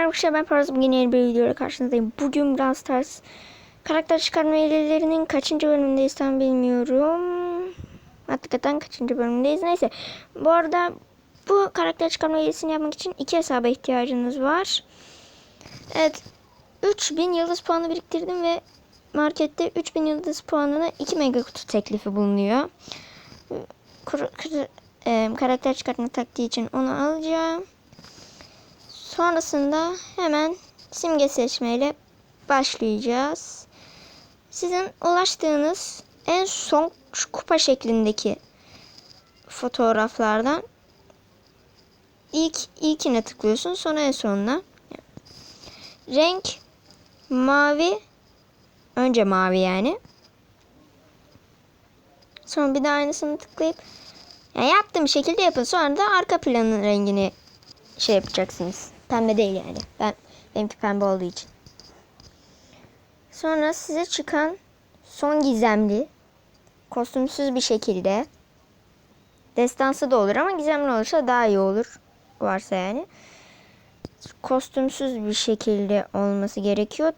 merhaba arkadaşlar ben Paraz bugün yeni bir videoyla karşınızdayım. Bugün Brawl Stars karakter çıkarma hilelerinin kaçıncı bölümündeyiz tam bilmiyorum. Hakikaten kaçıncı bölümündeyiz neyse. Bu arada bu karakter çıkarma hilesini yapmak için iki hesaba ihtiyacınız var. Evet 3000 yıldız puanı biriktirdim ve markette 3000 yıldız puanına 2 mega kutu teklifi bulunuyor. Kur- kur- e, karakter çıkartma taktiği için onu alacağım. Sonrasında hemen simge seçmeyle başlayacağız. Sizin ulaştığınız en son kupa şeklindeki fotoğraflardan ilk ilkine tıklıyorsun sonra en sonuna. Renk mavi önce mavi yani. Sonra bir de aynısını tıklayıp yani yaptığım şekilde yapın. Sonra da arka planın rengini şey yapacaksınız. Pembe değil yani. Ben benimki pembe olduğu için. Sonra size çıkan son gizemli kostümsüz bir şekilde destansı da olur ama gizemli olursa daha iyi olur. Varsa yani. Kostümsüz bir şekilde olması gerekiyor.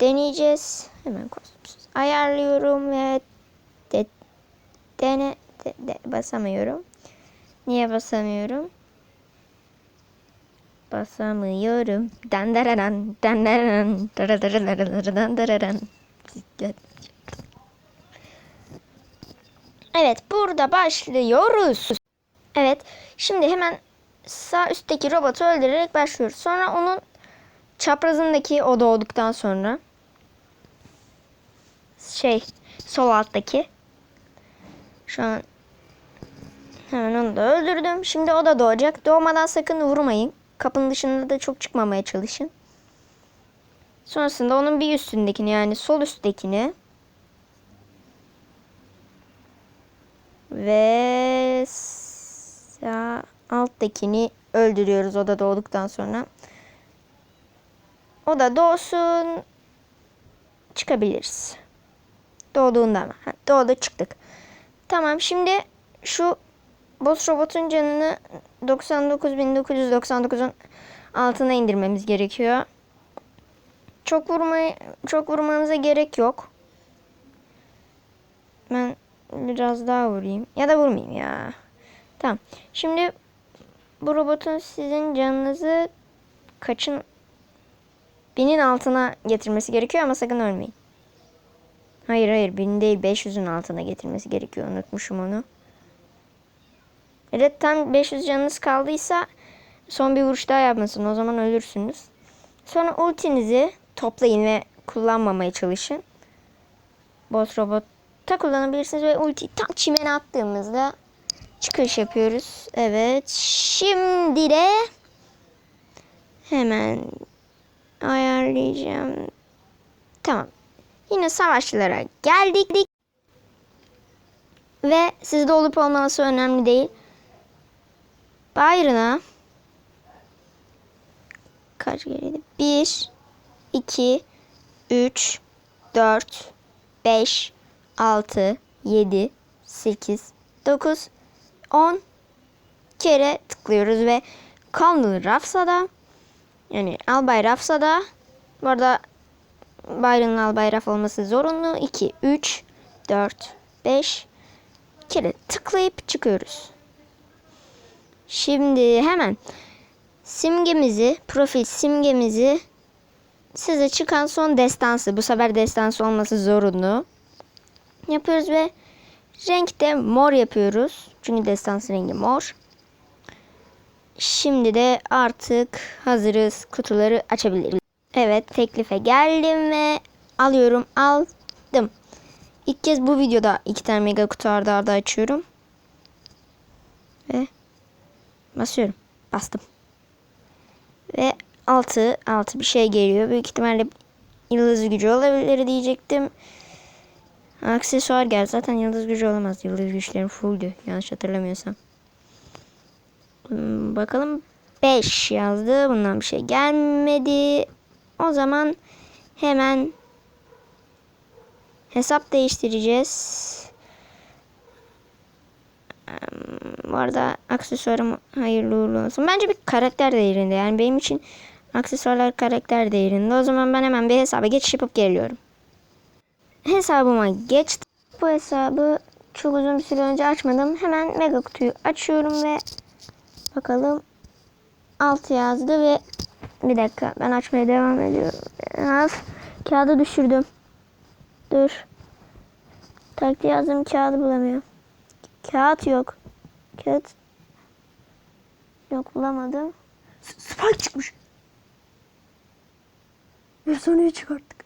Deneyeceğiz. Hemen kostümsüz. Ayarlıyorum ve de, dene de, de, basamıyorum. Niye basamıyorum? Basamıyorum. Dandararan, dandararan, dararararararan, dararan. Evet, burada başlıyoruz. Evet, şimdi hemen sağ üstteki robotu öldürerek başlıyoruz. Sonra onun çaprazındaki o doğduktan sonra şey sol alttaki şu an hemen onu da öldürdüm. Şimdi o da doğacak. Doğmadan sakın vurmayın. Kapının dışında da çok çıkmamaya çalışın. Sonrasında onun bir üstündekini yani sol üsttekini ve sağ alttakini öldürüyoruz o da doğduktan sonra. O da doğsun çıkabiliriz. Doğduğunda mı? Doğdu çıktık. Tamam şimdi şu boss robotun canını 99.999'un altına indirmemiz gerekiyor. Çok vurmaya çok vurmanıza gerek yok. Ben biraz daha vurayım. Ya da vurmayayım ya. Tamam. Şimdi bu robotun sizin canınızı kaçın binin altına getirmesi gerekiyor ama sakın ölmeyin. Hayır hayır bin değil 500'ün altına getirmesi gerekiyor. Unutmuşum onu. Tam 500 canınız kaldıysa son bir vuruş daha yapmasın. O zaman ölürsünüz. Sonra ultinizi toplayın ve kullanmamaya çalışın. Boss robotta kullanabilirsiniz ve ulti tam çimene attığımızda çıkış yapıyoruz. Evet. Şimdi de hemen ayarlayacağım. Tamam. Yine savaşçılara geldik. Ve sizde olup olmaması önemli değil. Byron'a kaç geldi? 1 2 3 4 5 6 7 8 9 10 kere tıklıyoruz ve Colonel Rafsa'da yani Albay Rafsa'da bu arada Byron'ın Albay Raf olması zorunlu. 2 3 4 5 kere tıklayıp çıkıyoruz. Şimdi hemen simgemizi, profil simgemizi size çıkan son destansı. Bu sefer destansı olması zorunlu. Yapıyoruz ve renkte mor yapıyoruz. Çünkü destansı rengi mor. Şimdi de artık hazırız. Kutuları açabiliriz. Evet teklife geldim ve alıyorum aldım. İlk kez bu videoda iki tane mega kutu arda arda açıyorum. Ve basıyorum. Bastım. Ve altı altı bir şey geliyor. Büyük ihtimalle yıldız gücü olabilir diyecektim. Aksesuar geldi. Zaten yıldız gücü olamaz. Yıldız güçlerim fulldü. Yanlış hatırlamıyorsam. Hmm, Bakalım 5 yazdı. Bundan bir şey gelmedi. O zaman hemen hesap değiştireceğiz. Bu arada aksesuarım hayırlı uğurlu olsun. Bence bir karakter değerinde. Yani benim için Aksesuarlar karakter değerinde. O zaman ben hemen bir hesaba geçiş yapıp geliyorum. Hesabıma geçtim. Bu hesabı çok uzun bir süre önce açmadım. Hemen mega kutuyu açıyorum ve bakalım 6 yazdı ve bir dakika ben açmaya devam ediyorum. Of, kağıdı düşürdüm. Dur. Taktiği yazdım kağıdı bulamıyorum. Kağıt yok. Kağıt yok bulamadım. Spike çıkmış. Efsanevi çıkarttık.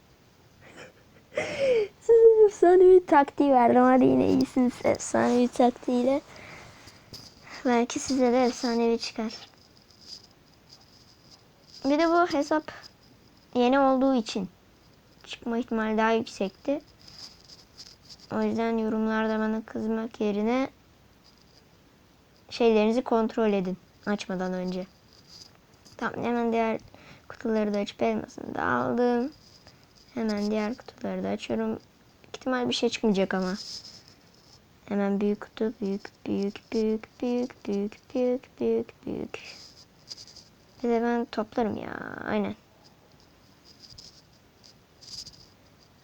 Size efsanevi taktiği verdim. Hadi yine iyisiniz efsanevi taktiğiyle. Belki size de efsanevi çıkar. Bir de bu hesap yeni olduğu için çıkma ihtimali daha yüksekti. O yüzden yorumlarda bana kızmak yerine şeylerinizi kontrol edin açmadan önce. Tamam hemen diğer kutuları da açıp elmasını da aldım. Hemen diğer kutuları da açıyorum. İhtimal bir şey çıkmayacak ama. Hemen büyük kutu büyük büyük büyük büyük büyük büyük büyük büyük. Bir de ben toplarım ya aynen.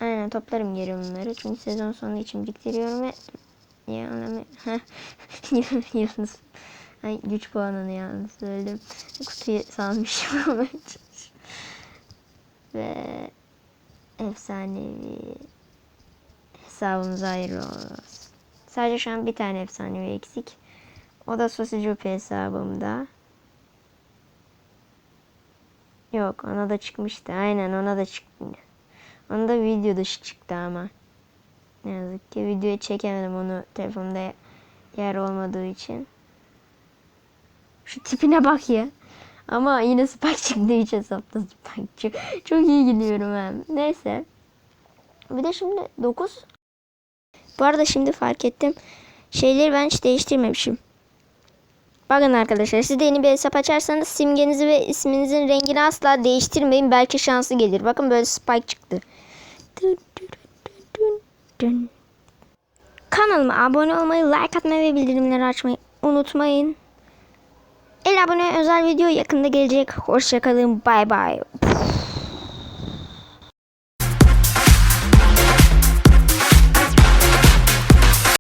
Aynen toplarım geri bunları. Çünkü sezon sonu için biriktiriyorum ve yani yalnız Ay güç puanını yalnız söyledim. Kutuyu salmışım. ve efsanevi hesabımıza hayırlı olsun. Sadece şu an bir tane efsanevi eksik. O da Sosicupi hesabımda. Yok ona da çıkmıştı. Aynen ona da çıktı. Ona da video dışı çıktı ama. Ne yazık ki videoya çekemedim onu telefonda yer olmadığı için. Şu tipine bak ya. Ama yine Spike çıktığı için hesapta Spike çık. Çok iyi gidiyorum hem. Neyse. Bir de şimdi 9. Bu arada şimdi fark ettim. Şeyleri ben hiç değiştirmemişim. Bakın arkadaşlar siz de yeni bir hesap açarsanız simgenizi ve isminizin rengini asla değiştirmeyin. Belki şansı gelir. Bakın böyle spike çıktı. Dün, dün, dün. Kanalıma abone olmayı, like atmayı ve bildirimleri açmayı unutmayın. El abone özel video yakında gelecek. Hoşçakalın. Bay bay.